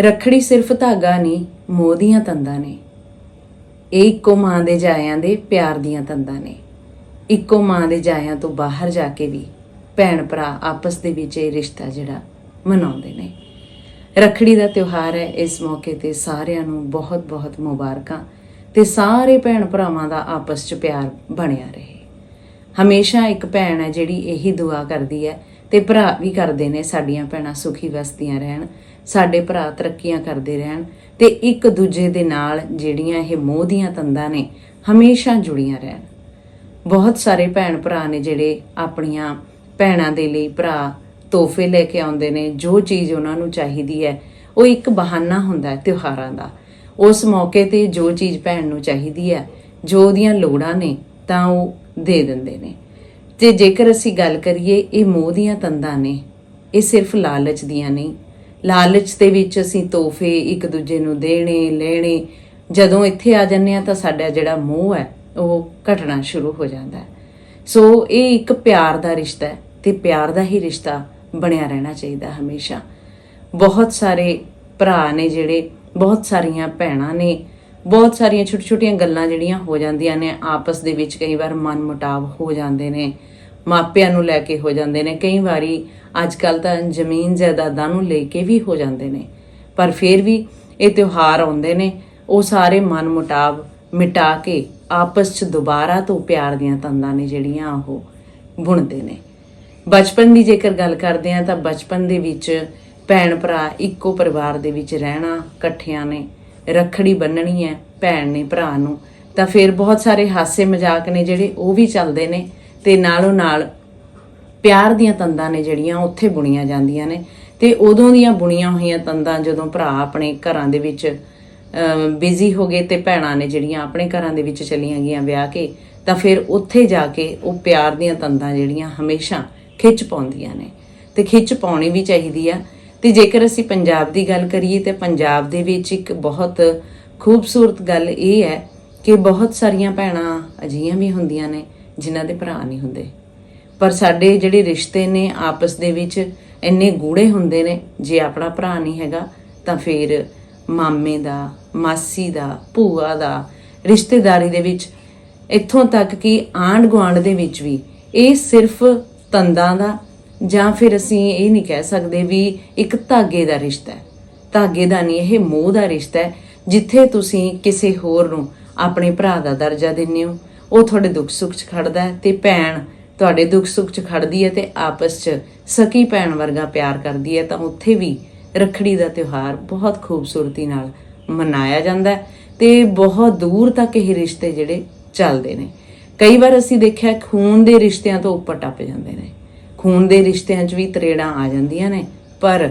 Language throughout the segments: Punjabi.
ਰੱਖੜੀ ਸਿਰਫ ਧਾਗਾ ਨਹੀਂ ਮੋਹ ਦੀਆਂ ਤੰਦਾਂ ਨੇ। ਇਹ ਇੱਕੋ ਮਾਂ ਦੇ ਜਾਇਆਂ ਦੇ ਪਿਆਰ ਦੀਆਂ ਤੰਦਾਂ ਨੇ। ਇੱਕੋ ਮਾਂ ਦੇ ਜਾਇਆਂ ਤੋਂ ਬਾਹਰ ਜਾ ਕੇ ਵੀ ਭੈਣ ਭਰਾ ਆਪਸ ਦੇ ਵਿੱਚ ਇਹ ਰਿਸ਼ਤਾ ਜਿਹੜਾ ਮਨਾਉਂਦੇ ਨੇ। ਰੱਖੜੀ ਦਾ ਤਿਉਹਾਰ ਹੈ, ਇਸ ਮੌਕੇ ਤੇ ਸਾਰਿਆਂ ਨੂੰ ਬਹੁਤ-ਬਹੁਤ ਮੁਬਾਰਕਾਂ ਤੇ ਸਾਰੇ ਭੈਣ ਭਰਾਵਾਂ ਦਾ ਆਪਸ 'ਚ ਪਿਆਰ ਬਣਿਆ ਰਹੇ। ਹਮੇਸ਼ਾ ਇੱਕ ਭੈਣ ਹੈ ਜਿਹੜੀ ਇਹੀ ਦੁਆ ਕਰਦੀ ਹੈ ਤੇ ਭਰਾ ਵੀ ਕਰਦੇ ਨੇ, ਸਾਡੀਆਂ ਭੈਣਾਂ ਸੁਖੀ ਵਸਦੀਆਂ ਰਹਿਣ, ਸਾਡੇ ਭਰਾ ਤਰੱਕੀਆਂ ਕਰਦੇ ਰਹਿਣ ਤੇ ਇੱਕ ਦੂਜੇ ਦੇ ਨਾਲ ਜਿਹੜੀਆਂ ਇਹ ਮੋਹ ਦੀਆਂ ਤੰਦਾਂ ਨੇ, ਹਮੇਸ਼ਾ ਜੁੜੀਆਂ ਰਹਿਣ। ਬਹੁਤ ਸਾਰੇ ਭੈਣ ਭਰਾ ਨੇ ਜਿਹੜੇ ਆਪਣੀਆਂ ਭੈਣਾਂ ਦੇ ਲਈ ਭਰਾ ਤੋਹਫੇ ਲੈ ਕੇ ਆਉਂਦੇ ਨੇ, ਜੋ ਚੀਜ਼ ਉਹਨਾਂ ਨੂੰ ਚਾਹੀਦੀ ਹੈ, ਉਹ ਇੱਕ ਬਹਾਨਾ ਹੁੰਦਾ ਹੈ ਤਿਉਹਾਰਾਂ ਦਾ। ਉਸ ਮੌਕੇ ਤੇ ਜੋ ਚੀਜ਼ ਭੈਣ ਨੂੰ ਚਾਹੀਦੀ ਹੈ, ਜੋ ਉਹਦੀਆਂ ਲੋੜਾਂ ਨੇ, ਤਾਂ ਉਹ ਦੇ ਦਿੰਦੇ ਨੇ। ਤੇ ਜੇਕਰ ਅਸੀਂ ਗੱਲ ਕਰੀਏ, ਇਹ ਮੋਹ ਦੀਆਂ ਤੰਦਾਂ ਨੇ, ਇਹ ਸਿਰਫ ਲਾਲਚ ਦੀਆਂ ਨਹੀਂ ਲਾਲਚ ਦੇ ਵਿੱਚ ਅਸੀਂ ਤੋਹਫੇ ਇੱਕ ਦੂਜੇ ਨੂੰ ਦੇਣੇ, ਲੈਣੇ। ਜਦੋਂ ਇੱਥੇ ਆ ਜੰਨੇ ਆ ਤਾਂ ਸਾਡਾ ਜਿਹੜਾ ਮੋਹ ਹੈ, ਉਹ ਘਟਣਾ ਸ਼ੁਰੂ ਹੋ ਜਾਂਦਾ ਹੈ। ਸੋ ਇਹ ਇੱਕ ਪਿਆਰ ਦਾ ਰਿਸ਼ਤਾ ਹੈ ਤੇ ਪਿਆਰ ਦਾ ਹੀ ਰਿਸ਼ਤਾ ਬਣਿਆ ਰਹਿਣਾ ਚਾਹੀਦਾ ਹਮੇਸ਼ਾ। ਬਹੁਤ ਸਾਰੇ ਭਰਾ ਨੇ ਜਿਹੜੇ, ਬਹੁਤ ਸਾਰੀਆਂ ਭੈਣਾਂ ਨੇ ਬਹੁਤ ਸਾਰੀਆਂ ਛੋਟੀ ਛੋਟੀਆਂ ਗੱਲਾਂ ਜਿਹੜੀਆਂ ਹੋ ਜਾਂਦੀਆਂ ਨੇ, ਆਪਸ ਦੇ ਵਿੱਚ ਕਈ ਵਾਰ ਮਨ ਮੁਟਾਵ ਹੋ ਜਾਂਦੇ ਨੇ, ਮਾਪਿਆਂ ਨੂੰ ਲੈ ਕੇ ਹੋ ਜਾਂਦੇ ਨੇ, ਕਈ ਵਾਰੀ ਅੱਜ ਕੱਲ ਤਾਂ ਜ਼ਮੀਨ ਜਾਇਦਾਦਾਂ ਨੂੰ ਲੈ ਕੇ ਵੀ ਹੋ ਜਾਂਦੇ ਨੇ, ਪਰ ਫਿਰ ਵੀ ਇਹ ਤਿਉਹਾਰ ਆਉਂਦੇ ਨੇ, ਉਹ ਸਾਰੇ ਮਨ ਮੁਟਾਵ ਮਿਟਾ ਕੇ ਆਪਸ 'ਚ ਦੁਬਾਰਾ ਤੋਂ ਪਿਆਰ ਦੀਆਂ ਤੰਦਾਂ ਨੇ ਜਿਹੜੀਆਂ ਉਹ ਬੁਣਦੇ ਨੇ। ਬਚਪਨ ਦੀ ਜੇਕਰ ਗੱਲ ਕਰਦੇ ਆ ਤਾਂ ਬਚਪਨ ਦੇ ਵਿੱਚ ਭੈਣ ਭਰਾ ਇੱਕੋ ਪਰਿਵਾਰ ਦੇ ਵਿੱਚ ਰਹਿਣਾ, ਇਕੱਠਿਆਂ ਨੇ ਰੱਖੜੀ ਬੰਨਣੀ ਹੈ ਭੈਣ ਨੇ, ਭਰਾ ਨੂੰ। ਤਾਂ ਫਿਰ ਬਹੁਤ ਸਾਰੇ ਹਾਸੇ ਮਜ਼ਾਕ ਨੇ ਜਿਹੜੇ ਉਹ ਵੀ ਚੱਲਦੇ ਨੇ ਤੇ ਨਾਲੋਂ ਨਾਲ ਪਿਆਰ ਦੀਆਂ ਤੰਦਾਂ ਨੇ ਜਿਹੜੀਆਂ ਉੱਥੇ ਬੁਣੀਆਂ ਜਾਂਦੀਆਂ ਨੇ। ਤੇ ਉਦੋਂ ਦੀਆਂ ਬੁਣੀਆਂ ਹੋਈਆਂ ਤੰਦਾਂ ਜਦੋਂ ਭਰਾ ਆਪਣੇ ਘਰਾਂ ਦੇ ਵਿੱਚ ਬਿਜ਼ੀ ਹੋ ਗਏ ਤੇ ਭੈਣਾਂ ਨੇ ਜਿਹੜੀਆਂ ਆਪਣੇ ਘਰਾਂ ਦੇ ਵਿੱਚ ਚਲੀਆਂ ਗਈਆਂ ਵਿਆਹ ਕੇ, ਤਾਂ ਫਿਰ ਉੱਥੇ ਜਾ ਕੇ ਉਹ ਪਿਆਰ ਦੀਆਂ ਤੰਦਾਂ ਜਿਹੜੀਆਂ ਹਮੇਸ਼ਾ ਖਿੱਚ ਪਾਉਂਦੀਆਂ ਨੇ। ਤੇ ਖਿੱਚ ਪਾਉਣੀ ਵੀ ਚਾਹੀਦੀ ਆ ਤੇ ਜੇਕਰ ਅਸੀਂ ਪੰਜਾਬ ਦੀ ਗੱਲ ਕਰੀਏ ਤੇ ਪੰਜਾਬ ਦੇ ਵਿੱਚ ਇੱਕ ਬਹੁਤ ਖੂਬਸੂਰਤ ਗੱਲ ਇਹ ਹੈ ਕਿ ਬਹੁਤ ਸਾਰੀਆਂ ਭੈਣਾਂ ਅਜਿਹੀਆਂ ਵੀ ਹੁੰਦੀਆਂ ਨੇ ਜਿਨ੍ਹਾਂ ਦੇ ਭਰਾ ਨਹੀਂ ਹੁੰਦੇ। ਪਰ ਸਾਡੇ ਜਿਹੜੇ ਰਿਸ਼ਤੇ ਨੇ ਆਪਸ ਦੇ ਵਿੱਚ ਇੰਨੇ ਗੂੜੇ ਹੁੰਦੇ ਨੇ, ਜੇ ਆਪਣਾ ਭਰਾ ਨਹੀਂ ਹੈਗਾ ਤਾਂ ਫਿਰ ਮਾਮੇ ਦਾ, ਮਾਸੀ ਦਾ, ਭੂਆ ਦਾ, ਰਿਸ਼ਤੇਦਾਰੀ ਦੇ ਵਿੱਚ ਇੱਥੋਂ ਤੱਕ ਕਿ ਆਂਢ ਗੁਆਂਢ ਦੇ ਵਿੱਚ ਵੀ ਇਹ ਸਿਰਫ ਤੰਦਾਂ ਦਾ ਜਾਂ ਫਿਰ ਅਸੀਂ ਇਹ ਨਹੀਂ ਕਹਿ ਸਕਦੇ ਵੀ ਇੱਕ ਧਾਗੇ ਦਾ ਰਿਸ਼ਤਾ ਹੈ। ਧਾਗੇ ਦਾ ਨਹੀਂ, ਇਹ ਮੋਹ ਦਾ ਰਿਸ਼ਤਾ ਹੈ, ਜਿੱਥੇ ਤੁਸੀਂ ਕਿਸੇ ਹੋਰ ਨੂੰ ਆਪਣੇ ਭਰਾ ਦਾ ਦਰਜਾ ਦਿੰਦੇ ਹੋ। ਉਹ ਤੁਹਾਡੇ ਦੁੱਖ ਸੁੱਖ 'ਚ ਖੜਦਾ ਹੈ ਤੇ ਭੈਣ ਤੁਹਾਡੇ ਦੁੱਖ ਸੁੱਖ 'ਚ ਖੜਦੀ ਹੈ ਤੇ ਆਪਸ 'ਚ ਸਕੀ ਭੈਣ ਵਰਗਾ ਪਿਆਰ ਕਰਦੀ ਹੈ। ਤਾਂ ਉੱਥੇ ਵੀ ਰੱਖੜੀ ਦਾ ਤਿਉਹਾਰ ਬਹੁਤ ਖੂਬਸੂਰਤੀ ਨਾਲ ਮਨਾਇਆ ਜਾਂਦਾ ਹੈ ਤੇ ਬਹੁਤ ਦੂਰ ਤੱਕ ਇਹ ਰਿਸ਼ਤੇ ਜਿਹੜੇ ਚੱਲਦੇ ਨੇ। ਕਈ ਵਾਰ ਅਸੀਂ ਦੇਖਿਆ ਖੂਨ ਦੇ ਰਿਸ਼ਤਿਆਂ ਤੋਂ ਉੱਪਰ ਟੱਪ ਜਾਂਦੇ ਨੇ। ਖੂਨ ਦੇ ਰਿਸ਼ਤਿਆਂ 'ਚ ਵੀ ਤਰੇੜਾਂ ਆ ਜਾਂਦੀਆਂ ਨੇ। ਪਰ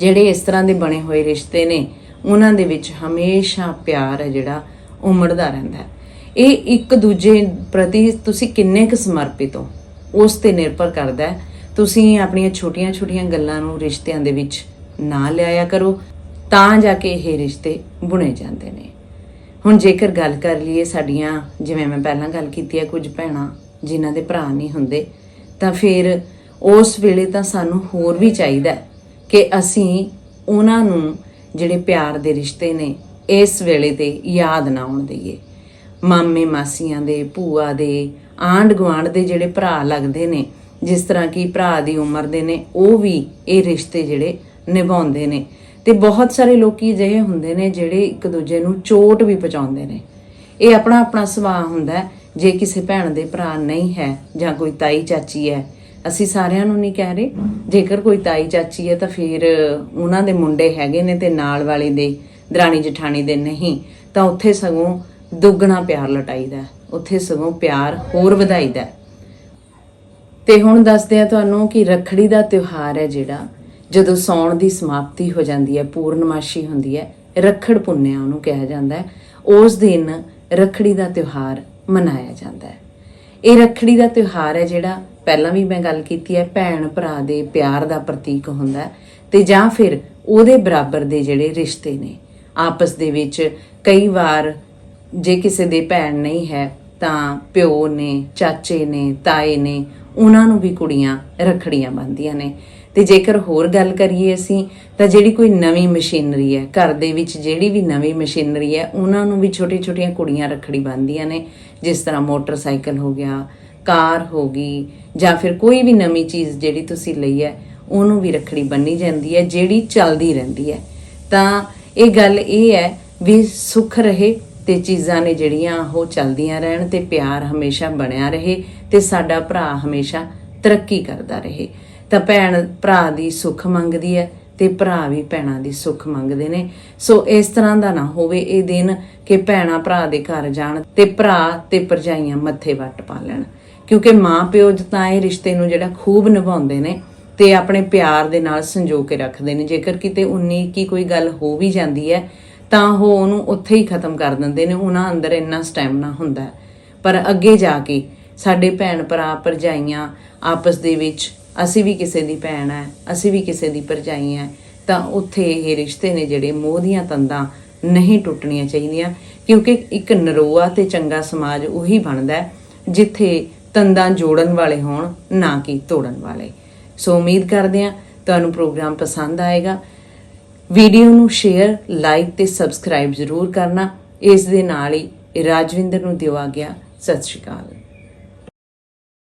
ਜਿਹੜੇ ਇਸ ਤਰ੍ਹਾਂ ਦੇ ਬਣੇ ਹੋਏ ਰਿਸ਼ਤੇ ਨੇ, ਉਹਨਾਂ ਦੇ ਵਿੱਚ ਹਮੇਸ਼ਾ ਪਿਆਰ ਹੈ ਜਿਹੜਾ ਉਮੜਦਾ ਰਹਿੰਦਾ ਹੈ। ਇਹ ਇੱਕ ਦੂਜੇ ਪ੍ਰਤੀ ਤੁਸੀਂ ਕਿੰਨੇ ਕੁ ਸਮਰਪਿਤ ਹੋ? ਉਸ ਤੇ ਨਿਰਭਰ ਕਰਦਾ ਹੈ। ਤੁਸੀਂ ਆਪਣੀਆਂ ਛੋਟੀਆਂ-ਛੋਟੀਆਂ ਗੱਲਾਂ ਨੂੰ ਰਿਸ਼ਤਿਆਂ ਦੇ ਵਿੱਚ ਨਾ ਲਿਆਇਆ ਕਰੋ, ਤਾਂ ਜਾ ਕੇ ਇਹ ਰਿਸ਼ਤੇ ਬੁਣੇ ਜਾਂਦੇ ਨੇ। ਹੁਣ ਜੇਕਰ ਗੱਲ ਕਰ ਲਈਏ ਸਾਡੀਆਂ, ਜਿਵੇਂ ਮੈਂ ਪਹਿਲਾਂ ਗੱਲ ਕੀਤੀ ਹੈ ਕੁਝ ਭੈਣਾਂ, ਜਿਨ੍ਹਾਂ ਦੇ ਭਰਾ ਨਹੀਂ ਹੁੰਦੇ ਤਾਂ ਫਿਰ ਉਸ ਵੇਲੇ ਤਾਂ ਸਾਨੂੰ ਹੋਰ ਵੀ ਚਾਹੀਦਾ ਕਿ ਅਸੀਂ ਉਹਨਾਂ ਨੂੰ ਜਿਹੜੇ ਪਿਆਰ ਦੇ ਰਿਸ਼ਤੇ ਨੇ, ਇਸ ਵੇਲੇ ਤੇ ਯਾਦ ਨਾ ਆਉਣ ਦਈਏ। ਮਾਮੇ ਮਾਸੀਆਂ ਦੇ, ਭੂਆ ਦੇ ਆਂਢ ਗੁਆਂਢ ਦੇ ਜਿਹੜੇ ਭਰਾ ਲੱਗਦੇ ਨੇ, ਜਿਸ ਤਰ੍ਹਾਂ ਕਿ ਭਰਾ ਦੀ ਉਮਰ ਦੇ ਨੇ, ਉਹ ਵੀ ਇਹ ਰਿਸ਼ਤੇ ਜਿਹੜੇ ਨਿਭਾਉਂਦੇ ਨੇ। ਤੇ ਬਹੁਤ ਸਾਰੇ ਲੋਕੀ ਅਜਿਹੇ ਹੁੰਦੇ ਨੇ ਜਿਹੜੇ ਇੱਕ ਦੂਜੇ ਨੂੰ ਚੋਟ ਵੀ ਪਹੁੰਚਾਉਂਦੇ ਨੇ। ਇਹ ਆਪਣਾ ਆਪਣਾ ਸੁਭਾਅ ਹੁੰਦਾ ਜੇ ਕਿਸੇ ਭੈਣ ਦੇ ਭਰਾ ਨਹੀਂ ਹੈ ਜਾਂ ਕੋਈ ਤਾਈ ਚਾਚੀ ਹੈ, ਅਸੀਂ ਸਾਰਿਆਂ ਨੂੰ ਨਹੀਂ ਕਹਿ ਰਹੇ ਜੇਕਰ ਕੋਈ ਤਾਈ ਚਾਚੀ ਹੈ ਤਾਂ ਫਿਰ ਉਹਨਾਂ ਦੇ ਮੁੰਡੇ ਹੈਗੇ ਨੇ ਤੇ ਨਾਲ ਵਾਲੇ ਦੇ, ਦਰਾਣੀ ਜਠਾਣੀ ਦੇ ਨਹੀਂ ਤਾਂ ਉੱਥੇ ਸਗੋਂ ਦੁੱਗਣਾ ਪਿਆਰ ਲਟਾਈਦਾ ਹੈ। ਉੱਥੇ ਸਗੋਂ ਪਿਆਰ ਹੋਰ ਵਧਾਈਦਾ ਹੈ। ਤੇ ਹੁਣ ਦੱਸਦੇ ਆ ਤੁਹਾਨੂੰ ਕਿ ਰੱਖੜੀ ਦਾ ਤਿਉਹਾਰ ਹੈ ਜਿਹੜਾ, ਜਦੋਂ ਸੌਣ ਦੀ ਸਮਾਪਤੀ ਹੋ ਜਾਂਦੀ ਹੈ, ਪੂਰਨਮਾਸ਼ੀ ਹੁੰਦੀ ਹੈ, ਰੱਖੜ ਪੁੰਨਿਆ ਉਹਨੂੰ ਕਿਹਾ ਜਾਂਦਾ ਹੈ ਉਸ ਦਿਨ ਰੱਖੜੀ ਦਾ ਤਿਉਹਾਰ ਮਨਾਇਆ ਜਾਂਦਾ ਹੈ। ਇਹ ਰੱਖੜੀ ਦਾ ਤਿਉਹਾਰ ਹੈ ਜਿਹੜਾ ਪਹਿਲਾਂ ਵੀ ਮੈਂ ਗੱਲ ਕੀਤੀ ਹੈ, ਭੈਣ ਭਰਾ ਦੇ ਪਿਆਰ ਦਾ ਪ੍ਰਤੀਕ ਹੁੰਦਾ ਹੈ ਤੇ ਜਾਂ ਫਿਰ ਉਹਦੇ ਬਰਾਬਰ ਦੇ ਜਿਹੜੇ ਰਿਸ਼ਤੇ ਨੇ। ਆਪਸ ਦੇ ਵਿੱਚ ਕਈ ਵਾਰ ਜੇ ਕਿਸੇ ਦੇ ਭੈਣ ਨਹੀਂ ਹੈ ਤਾਂ ਪਿਓ ਨੇ, ਚਾਚੇ ਨੇ, ਤਾਏ ਨੇ, ਉਹਨਾਂ ਨੂੰ ਵੀ ਕੁੜੀਆਂ ਰੱਖੜੀਆਂ ਬੰਨ੍ਹਦੀਆਂ ਨੇ। ਤੇ ਜੇਕਰ ਹੋਰ ਗੱਲ ਕਰੀਏ ਅਸੀਂ, ਤਾਂ ਜਿਹੜੀ ਕੋਈ ਨਵੀਂ ਮਸ਼ੀਨਰੀ ਹੈ, ਘਰ ਦੇ ਵਿੱਚ ਜਿਹੜੀ ਵੀ ਨਵੀਂ ਮਸ਼ੀਨਰੀ ਹੈ, ਉਹਨਾਂ ਨੂੰ ਵੀ ਛੋਟੀਆਂ-ਛੋਟੀਆਂ ਕੁੜੀਆਂ ਰੱਖੜੀ ਬੰਨ੍ਹਦੀਆਂ ਨੇ, ਜਿਸ ਤਰ੍ਹਾਂ ਮੋਟਰਸਾਈਕਲ ਹੋ ਗਿਆ, ਕਾਰ ਹੋ ਗਈ, ਜਾਂ ਫਿਰ ਕੋਈ ਵੀ ਨਵੀਂ ਚੀਜ਼ ਜਿਹੜੀ ਤੁਸੀਂ ਲਈ ਹੈ, ਉਹਨੂੰ ਵੀ ਰੱਖੜੀ ਬੰਨੀ ਜਾਂਦੀ ਹੈ, ਜਿਹੜੀ ਚੱਲਦੀ ਰਹਿੰਦੀ ਹੈ। ਤਾਂ ਇਹ ਗੱਲ ਇਹ ਹੈ ਵੀ ਸੁੱਖ ਰਹੇ ਤੇ ਚੀਜ਼ਾਂ ਨੇ ਜਿਹੜੀਆਂ ਉਹ ਚੱਲਦੀਆਂ ਰਹਿਣ ਤੇ ਪਿਆਰ ਹਮੇਸ਼ਾ ਬਣਿਆ ਰਹੇ ਤੇ ਸਾਡਾ ਭਰਾ ਹਮੇਸ਼ਾ ਤਰੱਕੀ ਕਰਦਾ ਰਹੇ। ਤਾਂ ਭੈਣ ਭਰਾ ਦੀ ਸੁੱਖ ਮੰਗਦੀ ਹੈ ਤੇ ਭਰਾ ਵੀ ਭੈਣਾਂ ਦੀ ਸੁੱਖ ਮੰਗਦੇ ਨੇ। ਸੋ ਇਸ ਤਰ੍ਹਾਂ ਦਾ ਨਾ ਹੋਵੇ ਇਹ ਦਿਨ ਕਿ ਭੈਣਾਂ ਭਰਾ ਦੇ ਘਰ ਜਾਣ ਤੇ ਭਰਾ ਤੇ ਭਰਜਾਈਆਂ ਮੱਥੇ ਵੱਟ ਪਾ ਲੈਣ। ਕਿਉਂਕਿ ਮਾਂ ਪਿਓ ਤਾਂ ਇਹ ਰਿਸ਼ਤੇ ਨੂੰ ਜਿਹੜਾ ਖੂਬ ਨਿਭਾਉਂਦੇ ਨੇ ਤੇ ਆਪਣੇ ਪਿਆਰ ਦੇ ਨਾਲ ਸੰਜੋ ਕੇ ਰੱਖਦੇ ਨੇ। ਜੇਕਰ ਕਿਤੇ ਉਨੀ ਕੀ ਕੋਈ ਗੱਲ ਹੋ ਵੀ ਜਾਂਦੀ ਹੈ, ਤਾਂ ਉਹ ਉਹਨੂੰ ਉੱਥੇ ਹੀ ਖਤਮ ਕਰ ਦਿੰਦੇ ਨੇ। ਉਹਨਾਂ ਅੰਦਰ ਇੰਨਾ ਸਟੈਮਨਾ ਹੁੰਦਾ ਪਰ ਅੱਗੇ ਜਾ ਕੇ ਸਾਡੇ ਭੈਣ ਭਰਾ ਭਰਜਾਈਆਂ ਆਪਸ ਦੇ ਵਿੱਚ ਅਸੀਂ ਵੀ ਕਿਸੇ ਦੀ ਭੈਣ ਹੈ ਅਸੀਂ ਵੀ ਕਿਸੇ ਦੀ ਭਰਜਾਈ ਹੈ ਤਾਂ ਉੱਥੇ ਇਹ ਰਿਸ਼ਤੇ ਨੇ ਜਿਹੜੇ ਮੋਹ ਦੀਆਂ ਤੰਦਾਂ ਨਹੀਂ ਟੁੱਟਣੀਆਂ ਚਾਹੀਦੀਆਂ, ਕਿਉਂਕਿ ਇੱਕ ਨਰੋਆ ਤੇ ਚੰਗਾ ਸਮਾਜ ਉਹੀ ਬਣਦਾ ਜਿੱਥੇ ਤੰਦਾਂ ਜੋੜਨ ਵਾਲੇ ਹੋਣ, ਨਾ ਕਿ ਤੋੜਨ ਵਾਲੇ। ਸੋ ਉਮੀਦ ਕਰਦੇ ਹਾਂ ਤੁਹਾਨੂੰ ਪ੍ਰੋਗਰਾਮ ਪਸੰਦ ਆਏਗਾ। ਵੀਡੀਓ ਨੂੰ ਸ਼ੇਅਰ, ਲਾਈਕ ਤੇ ਸਬਸਕ੍ਰਾਈਬ ਜ਼ਰੂਰ ਕਰਨਾ। ਇਸ ਦੇ ਨਾਲ ਹੀ ਰਾਜਵਿੰਦਰ ਨੂੰ ਦਿਵਾ ਗਿਆ ਸਤਿ ਸ਼੍ਰੀ ਅਕਾਲ।